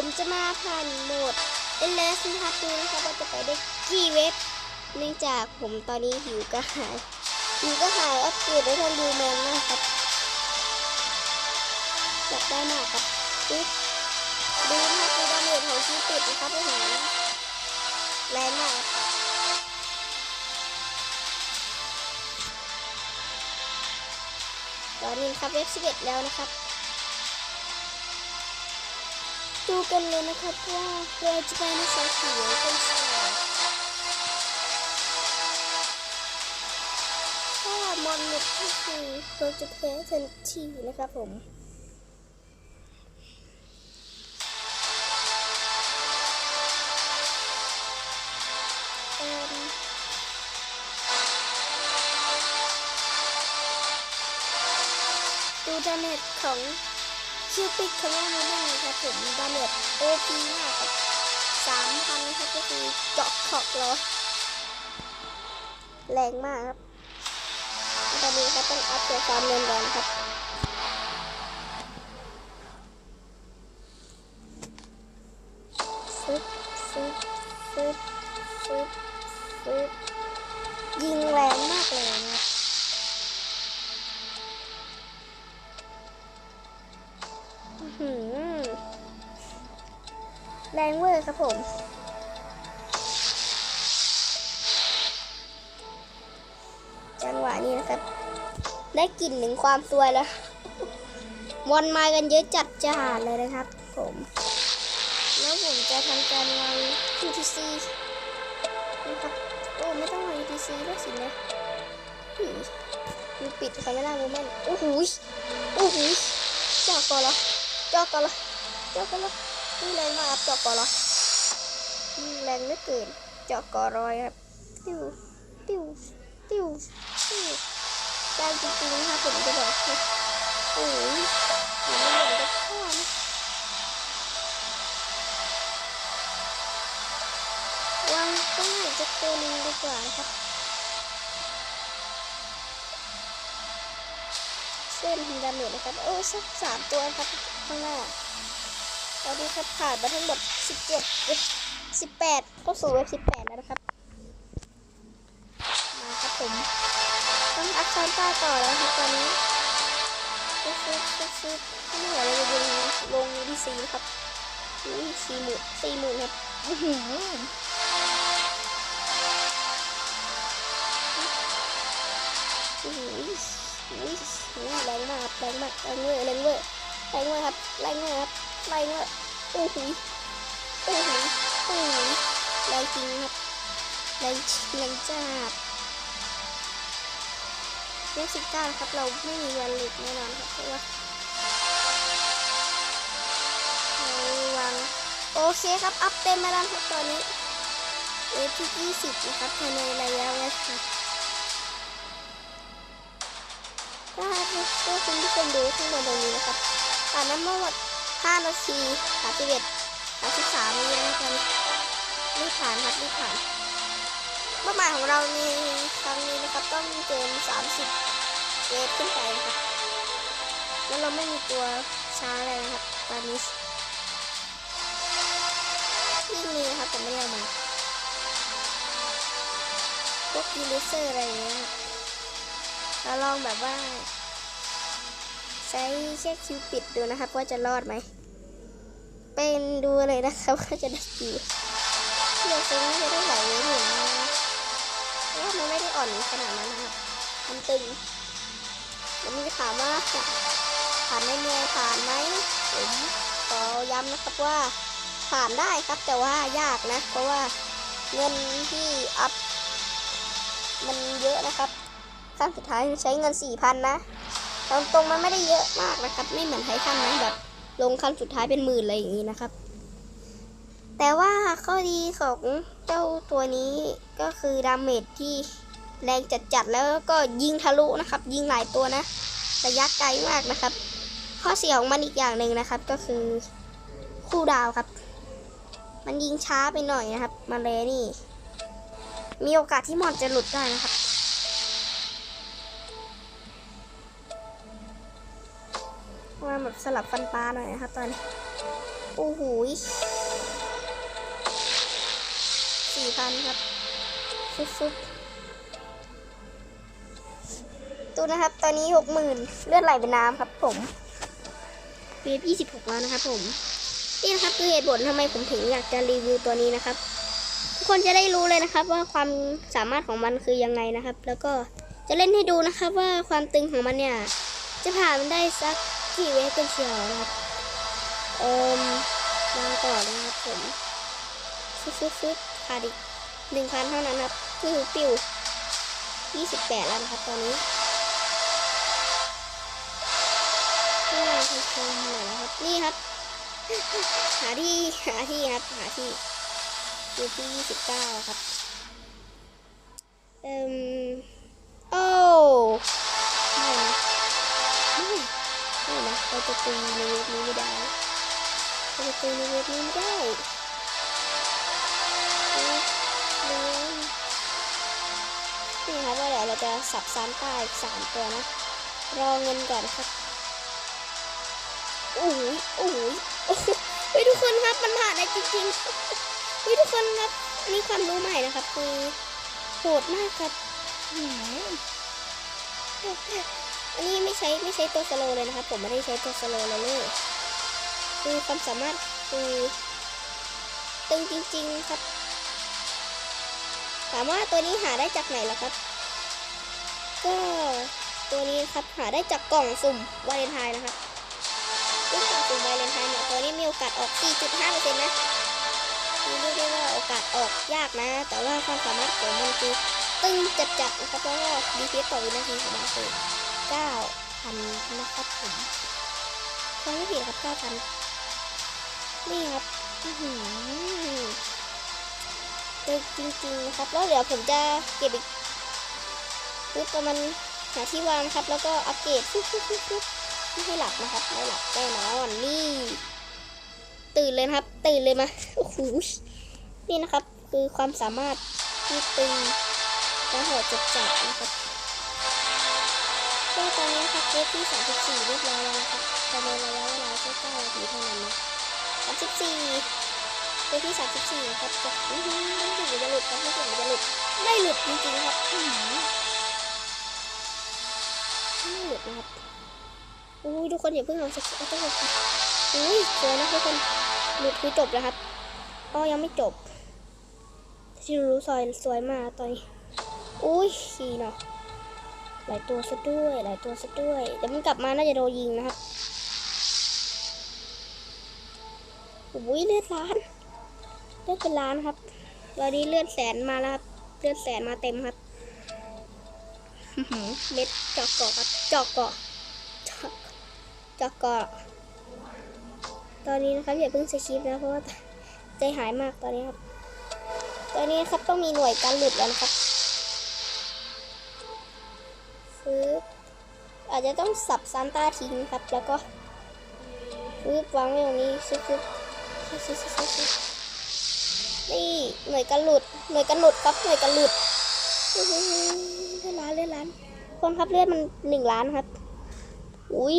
ผมจะมาผ่านโหมดเอเลสนะครับดูนะครับว่าจะไปได้กี่เว็บ เนื่องจากผมตอนนี้หิวกระหายหิวกระหายอัปเกรดได้ทันดูแมนมากครับอยากได้มากครับปึ๊บดูนะครับดูดาเมจของชีวิตติดนะครับโอ้โหแรงมากตอนนี้ครับเว็บ11แล้วนะครับ ดูกันเลยนะครับว่าเราจะไปในสายเขียวกันต่อถ้ามอนหมดก็คือเราจะแพ้ทันทีนะครับผม ปิดของเราไม่ได้ครับผมดาเมจโอพีมากครับสามพันนะครับก็คือเจาะขอบล้อแรงมากครับตอนนี้ครับต้องอัพตัวความเร็วก่อนครับฟึบฟึบฟึบฟึบฟึบ ครับผมจังหวะนี้นะครับ ได้กลิ่นถึงความสวยแล้วมอนมากันเยอะจัดจ้าเลยนะครับ ผม แล้วผมจะทำการวาง UTC นะครับโอ้ไม่ต้องวาง UTC แล้วสินะหืมมีปิดคาเมล่าโมเมนต์โอ้โหยโอ้โหยจอกก่อนเหรอจอกก่อนเหรอจอกก่อนเหรอนี่แรงมาครับจอกก่อนเหรอ แรงเหลือเกินเจอกก่อรอยครับ ติวติวติวติวแรงจริงๆนะครับผมจะบอกให้โอ้ยผมไม่อยากจะพ่อนะวางตรงไหนจะตัวหนึงดีกว่าครับ เส้นดาเมจนะครับ โอ้สักสามตัวครับข้างหน้าตอนนี้ครับผ่านมาทั้งหมด17เจ็ด ว็บ18ก็สู่เว็บ18แล้วนะครับ มาครับผม ต้องอัพซอนต้าต่อแล้วครับตอนนี้ซุบซุบซุบซุบข้างหัวเราจะลงลงดีซีนะครับอุ้ยสี่หมื่นสี่หมื่นครับอื้อหืออื้อหืออุ้ยอุ้ยแรงมากแรงมากแรงเวอร์แรงเวอร์แรงเวอร์ครับแรงเวอร์ครับแรงเวอร์โอ้โหโอ้โห โอ้โหแรงจริงครับแรงแรงจัดเลขสิบเก้าครับ เราไม่มีวันหลุดแน่นอนครับเพราะว่าเราวางโอเคครับ อัพเต็มมาแล้วครับตอนนี้เอฟที่ยี่สิบนะครับภายในระยะเวลาครับถ้าเพื่อคุณผู้ชมดูข้างบนตรงนี้นะครับผ่านนั้นเมื่อวัน5นาที31 33นี้นะครับรีบผ่านครับรีบผ่านเป้าหมายของเราในครั้งนี้นะครับต้องเกิน30เวฟขึ้นไปนะครับแล้วเราไม่มีตัวช้าเลยนะครับตอนนี้ยิ่มีนะครับแต่ไม่ได้เอามาพวกกีเลเซอร์อะไรอย่างเงี้ยเราลองแบบว่า ใช้แค่คิวปิดดูนะครับว่าจะรอดไหม เป็นดูเลยนะครับว่าจะได้กี่เดี๋ยวซื้อจะได้ไหลายเวฟอยู่นะว่ามันไม่ได้อ่อนขนาดนั้นนะมันตึงแล้วมีถามว่าผ่านไม่เมยผ่านไหมผมขอย้ำนะครับว่าผ่านได้ครับแต่ว่ายากนะ เพราะว่าเงินที่อัพมันเยอะนะครับขั้นสุดท้ายใช้เงินสี่พันนะตรงตรงๆมันไม่ได้เยอะมากนะครับ ไม่เหมือนไททันนะแบบ ลงขั้นสุดท้ายเป็นหมื่นอะไรอย่างนี้นะครับ แต่ว่าข้อดีของเจ้าตัวนี้ก็คือดาเมจที่แรงจัดๆแล้วก็ยิงทะลุนะครับ ยิงหลายตัวนะระยะไกลมากนะครับ ข้อเสียของมันอีกอย่างหนึ่งนะครับ ก็คือคู่ดาวครับ มันยิงช้าไปหน่อยนะครับ มาเลยนี่ มีโอกาสที่มอนจะหลุดได้นะครับ มาแบบสลับฟันปลาหน่อยนะครับตอนนี้โอ้โหสี่พันครับฟุบฟุบตูนะครับ ตอนนี้หกหมื่นเลือดไหลเป็นน้ำครับ ผมเวฟยี่สิบหกแล้วนะครับผม นี่นะครับคือเหตุผลทำไมผมถึงอยากจะรีวิวตัวนี้นะครับ ทุกคนจะได้รู้เลยนะครับ ว่าความสามารถของมันคือยังไงนะครับ แล้วก็จะเล่นให้ดูนะครับว่าความตึงของมันเนี่ย จะผ่านมันได้สัก กี่เวฟกันเชียวนะครับเอ่มมาต่อนะครับผมฟึ๊บฟึ๊บฟึ๊บขาดอีกหนึ่งพันเท่านั้นครับคือปิวยี่สิบแปดแล้วนะครับตอนนี้เพื่อให้ชมหน่อยนะครับ นี่ครับ หาที่หาที่ครับ หาที่อยู่ที่ยี่สิบเก้าครับ เอ่มโอ้ ไม่นะเราจะตีในเว็บนี้ไม่ได้เราจะตีในเว็บนี้ไม่ได้นี่ครับว่าเดี๋ยวเราจะสับซานต้าอีกสามตัวนะ รอเงินก่อนครับโอ้โหโอ้โหโอ้โหเฮ้ยทุกคนครับมันผ่านได้จริงๆเฮ้ยทุกคนครับอันนี่ความรู้ใหม่นะครับคือโหดมากครับ อันนี้ไม่ใช้ไม่ใช้ตัวสโลเลยนะครับ ผมไม่ได้ใช้ตัวสโลเลยเลยคือความสามารถคือตึงจริง ๆ ครับถามว่าตัวนี้หาได้จากไหนล่ะครับ ก็ตัวนี้ครับหาได้จากกล่องสุ่มวาเลนไทน์นะครับซึ่งกล่องสุ่มวาเลนไทน์เนี่ยตัวนี้มีโอกาสออก 4.5%นะนี่เรียกได้ว่าโอกาสออกยากนะ แต่ว่าความสามารถของมันคือตึงจัดๆนะครับแล้วก็ดีเฟต่อวินาทีของมันคือ 9,000นะครับผมฟังไม่ผิดครับ9,000นี่ครับอือหือตึงจริงๆนะครับ แล้วเดี๋ยวผมจะเก็บอีกปุ๊บประมาณหาที่วางครับ แล้วก็อัปเกรดฟึ๊บฟึ๊บฟึ๊บฟึ๊บไม่ให้หลับนะครับไม่หลับแน่นอนนี่ ตื่นเลยครับ ตื่นเลยมาโอ้โหนี่นะครับ คือความสามารถที่ตึงและโหดจัดจัดนะครับ ก็ตอนนี้ครับเวฟที่34เรียบร้อยแล้วนะครับภายในระยะเวลาแค่9นาทีเท่านั้นนะ34เวฟที่34นะครับจะอื้อหือรู้สึกจะหลุดครับรู้สึกจะหลุดไม่หลุดจริงๆครับอื้อหือไม่หลุดนะครับอุ้ยทุกคนอย่าเพิ่งเอาสกิลต้องอุ้ยสวยนะทุกคนหลุดคือจบแล้วครับอ๋อยังไม่จบที่รู้ซอยสวยมากตอนนี้อุ้ยขี่เนาะ หลายตัวซะด้วย หลายตัวซะด้วย เดี๋ยวมันกลับมาน่าจะโดนยิงนะครับอุ้ยเลือดล้านเลือดเป็นล้านครับตอนนี้เลือดแสนมาแล้วครับ เลือดแสนมาเต็มครับเม็ดจอกเกาะครับจอกเกาะจอกเกาะตอนนี้นะครับอย่าเพิ่งสคริปนะเพราะว่าใจหายมากตอนนี้ครับ ตอนนี้ครับต้องมีหน่วยการหลุดแล้วนะครับืบอาจจะต้องสับซานต้าทิ้งครับ แล้วก็ฟื้บวางไว้ตรงนี้ซึบซึบซึบซึบซึบซึบนี่หน่วยการหลุดหน่วยการหลุดครับหน่วยการหลุดเลือดล้านเลือดล้านคนครับเลือดมันหนึ่งล้านครับ อุ้ย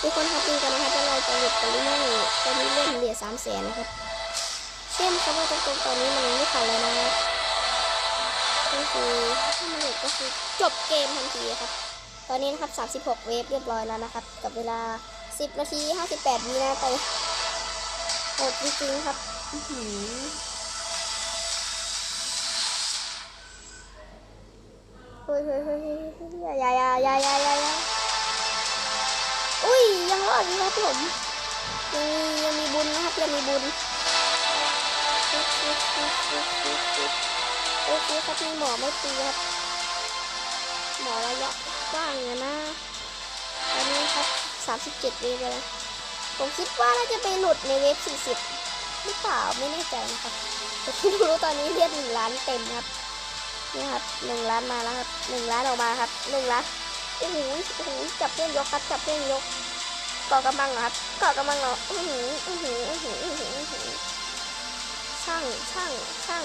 ทุกคนครับดูกันนะครับว่าเราจะหลุดกันหรือไม่ตอนนี้เลือดเหลือสามแสนนะครับ เชื่อมครับว่าตรงๆตอนนี้มันไม่ทันแล้วนะ ก็คือถ้ามันหลุดก็คือจบเกมทันทีครับ ตอนนี้นะครับ 36 เวฟเรียบร้อยแล้วนะครับ กับเวลา 10 นาที 58วินาทีโหดจริงๆครับเฮ้ยเฮ้ยเฮ้ยเฮ้ยยายายายายายาอุ้ยยังรอดอยู่ครับผมยังมียังมีบุญนะครับยังมีบุญ โอเคครับมีหมอไม่ตีครับ หมอระยะกว้างนะตอนนี้ครับ 37 เวฟแล้วนะผมคิดว่าน่าจะไปหลุดในเวฟ 40 หรือเปล่าไม่แน่ใจนะครับแต่ที่รู้ตอนนี้เรียกหนึ่งล้านเต็มครับนี่ครับหนึ่งล้านมาแล้วครับหนึ่งล้านออกมาครับหนึ่งล้านโอ้โหโอ้โหจับเพื่อนยกครับจับเพื่อนยกเก่อกำลังเหรอครับเก่อกำลังเหรออือหืออือหืออือหืออือหืออื้อหือช่างช่างช่าง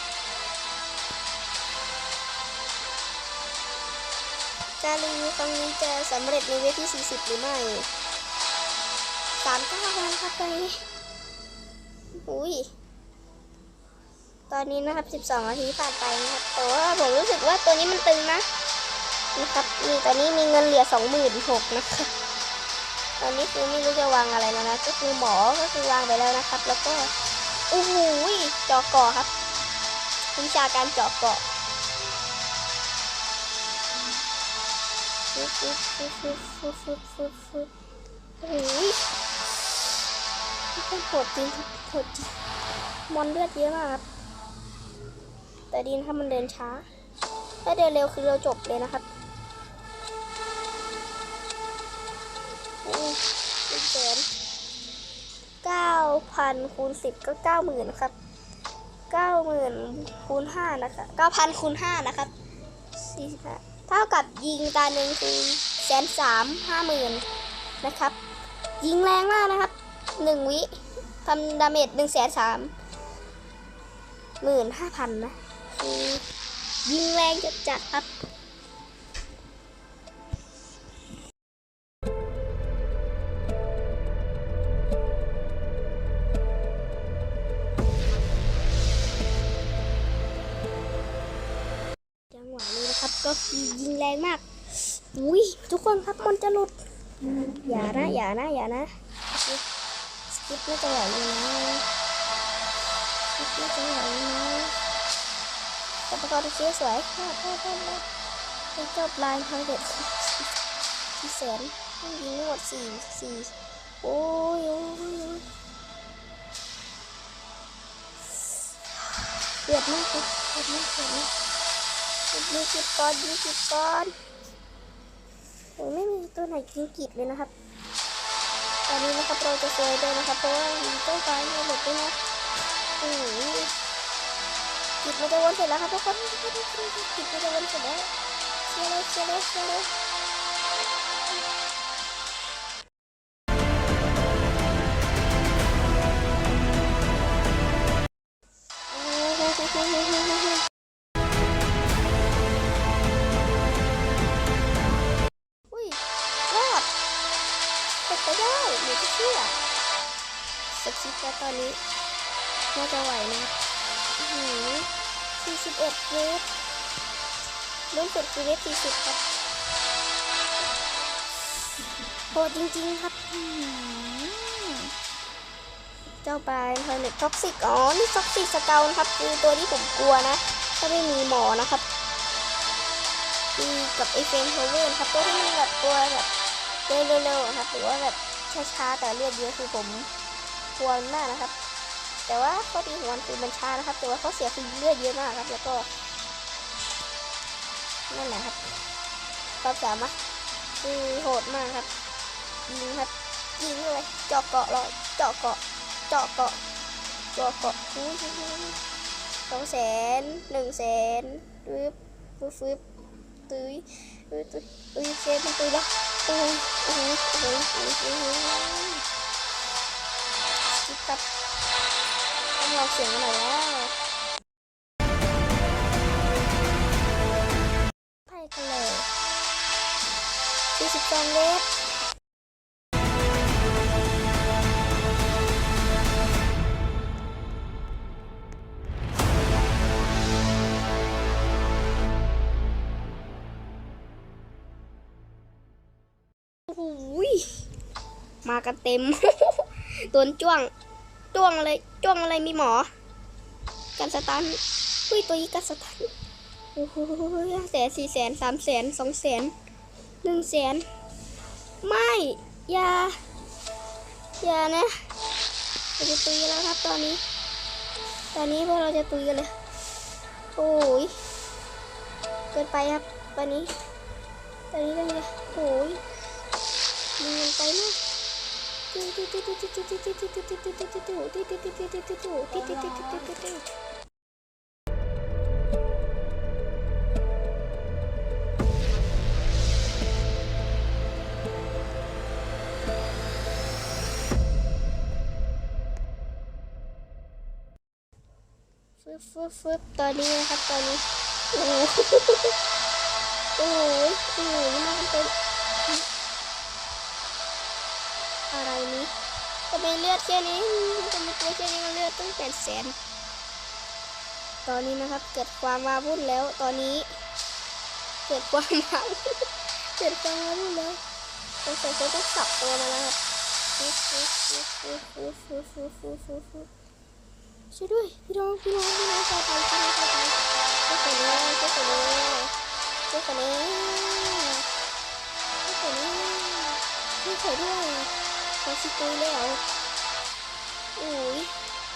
การรีวิวครั้งนี้จะสำเร็จในเวที40 หรือไม่สามเก้าแล้วครับตอนนี้อุ้ย ตอนนี้นะครับ 12นาทีผ่านไปนะครับแต่ว่าผมรู้สึกว่าตัวนี้มันตึงนะนี่ครับนี่ตอนนี้มีเงินเหลือ 26,000นะครับ ตอนนี้คือไม่รู้จะวางอะไรแล้วนะ ก็คือหมอ ก็คือวางไปแล้วนะครับ แล้วก็โอ้โหจาะเกาะครับ วิชาการจาะเกาะ ฟึบฟึบฟึบฟึบฟึบฟึบฟึบโอ้โหนี่เป็นโหดจริงครับโหดจริงมอนเลือดเยอะมากครับแต่ดีนะครับมันเดินช้า ถ้าเดินเร็วคือเราจบเลยนะครับโอ้ยเป็นแสนเก้าพันคูณสิบก็เก้าหมื่นครับเก้าหมื่นคูณห้านะคะเก้าพันคูณห้านะครับ เท่ากับยิงตาหนึ่งคือแสนสามห้าหมื่นนะครับ ยิงแรงมากนะครับหนึ่งวิทำดาเมจหนึ่งแสนสามหมื่นห้าพันนะคือยิงแรงจัดจัดครับ ยิงแรงมาก อุ้ยทุกคนครับมันจะหลุด อย่านะ อย่านะ อย่านะสกิปน่จะไหวอยู่นะสกิปน่จะไหวอยู่นะแต่ประกอบเสีสวยพลาดพลาดพลาดพลาดไปจบลายทางเด็ดสี่แสนยิงหมดสี่สี่โอ้ยโอ้ยโอ้ยเดือดมากเลยเดือดมากเดือดมาก ยี่สิบก้อนยี่สิบก้อนโอ้ยไม่มีตัวไหนกินกิดเลยนะครับ ตอนนี้นะครับเราจะซวยด้วยนะครับเพราะว่ามีต้นไม้มาหมดด้วยนะโอ้ยกิดมันจะวนเสร็จแล้วครับทุกคนกิดมันจะวนเสร็จแล้วเชียร์เลยเชียร์เลยเชียร์เลย แล้วตอนนี้น่าจะไหวนะหือ41เวฟรุ่นสุดคือเวฟ40ครับโหดจริงๆครับเจ้าปลายพาเน็ตท็อกซิก อ๋อ นี่ท็อกซิกสเกลนะครับ คือตัวที่ผมกลัวนะ ถ้าไม่มีหมอนะครับคือกับไอเฟนโฮเวนครับ ตัวที่มันแบบตัวแบบเร็วๆอะครับ หรือว่าแบบช้าๆแต่เลือดเยอะคือผม กลัวมันมากนะครับ แต่ว่าข้อดีของมันคือมันช้านะครับ แต่ว่าข้อเสียคือเลือดเยอะมากครับ แล้วก็นั่นแหละครับความสามารถคือโหดมากครับยิงครับยิงเลยเจาะเกาะเลยเจาะเกาะเจาะเกาะเจาะเกาะอุ้ยสองแสนหนึ่งแสนปึ๊บปึ๊บปึ๊บตุ้ยตุ้ยตุ้ยตุ้ยเซฟมันตุ้ยแล้วโอ้ยโอ้ยโอ้ยโอ้ย ครับต้องลองเสียงหน่อยแล้วไปกันเลยสี่สิบสองเมตรมากันเต็ม โดนจ้วง จ้วงเลยจ้วงอะไรมีหมอ กันสตันอุ้ยตัวนี้กันสตันโอ้โหแสนสี่แสนสามแสนสองแสนหนึ่งแสนไม่อย่าอย่านะเราจะตุยแล้วครับตอนนี้ ตอนนี้พวกเราจะตุยกันเลย โอ้ยเกินไปครับตอนนี้ ตอนนี้ตอนนี้โอ้ยมีเงินไปมาก ฟึบฟึบฟึบตอนนี้นะครับตอนนี้ โอ้โหโอ้โหโอ้โหมันเป็น ทำไมเลือดแค่นี้ทำไมตัวแค่นี้มันเลือดตั้งแปดแสน ตอนนี้นะครับเกิดความมาวุ่นแล้ว ตอนนี้ เกิดความมาวุ่นเกิดความมาวุ่นแล้วสงสัยเขาต้องสับตัวมาแล้วครับฟึบฟึบฟึบฟึบฟึบฟึบฟึบฟึบฟึบฟึบช่วยด้วยพี่น้องพี่น้องพี่น้องชาวไทยพี่น้องชาวไทยช่วยกันเลยช่วยกันเลยช่วยกันเลยช่วยกันเลยช่วยด้วย ขอสตุยแล้วโอ้ย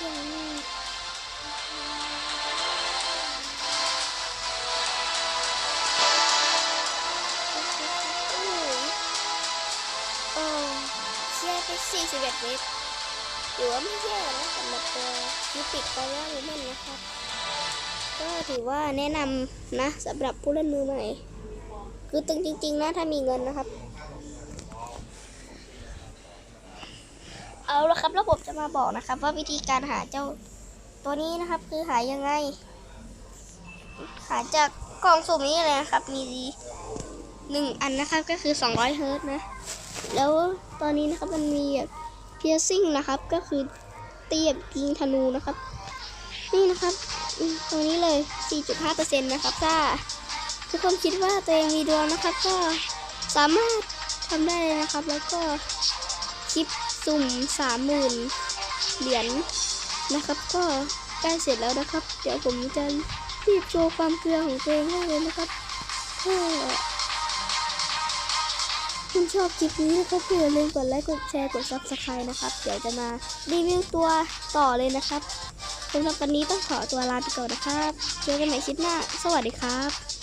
ยังโอ้เชี่ยไป41เมตรถือว่าไม่แย่นะสำหรับตัวยูปิกไปแล้วหรือมันนะครับ ก็ถือว่าแนะนำนะสำหรับผู้เล่นมือใหม่ คือตึงจริง ๆ นะถ้ามีเงินนะครับ เอาละครับแล้วผมจะมาบอกนะครับ ว่าวิธีการหาเจ้าตัวนี้นะครับ คือหายังไง หาจากกล่องสุ่มนี้เลยนะครับ มีหนึ่งอันนะครับก็คือ 200เฮิร์ตนะ แล้วตอนนี้นะครับมันมีแบบเพียซิ่งนะครับ ก็คือเตีแบบยิงธนูนะครับ นี่นะครับตรงนี้เลย 4.5%นะครับถ้าทุกคนคิดว่าตัวเองมีดวงนะครับ ก็สามารถทำได้เลยนะครับ แล้วก็คลิป สุ่ม30,000เหรียญนะครับ ก็ใกล้เสร็จแล้วนะครับ เดี๋ยวผมจะรีบโชว์ความเกลือของตัวเองให้เลยนะครับก็คุณชอบคลิปนี้นะครับอย่าลืมกดไลค์กดแชร์กด subscribe นะครับ เดี๋ยวจะมารีวิวตัวต่อเลยนะครับสำหรับวันนี้ต้องขอตัวลาไปก่อนนะครับ เจอกันใหม่คลิปหน้า สวัสดีครับ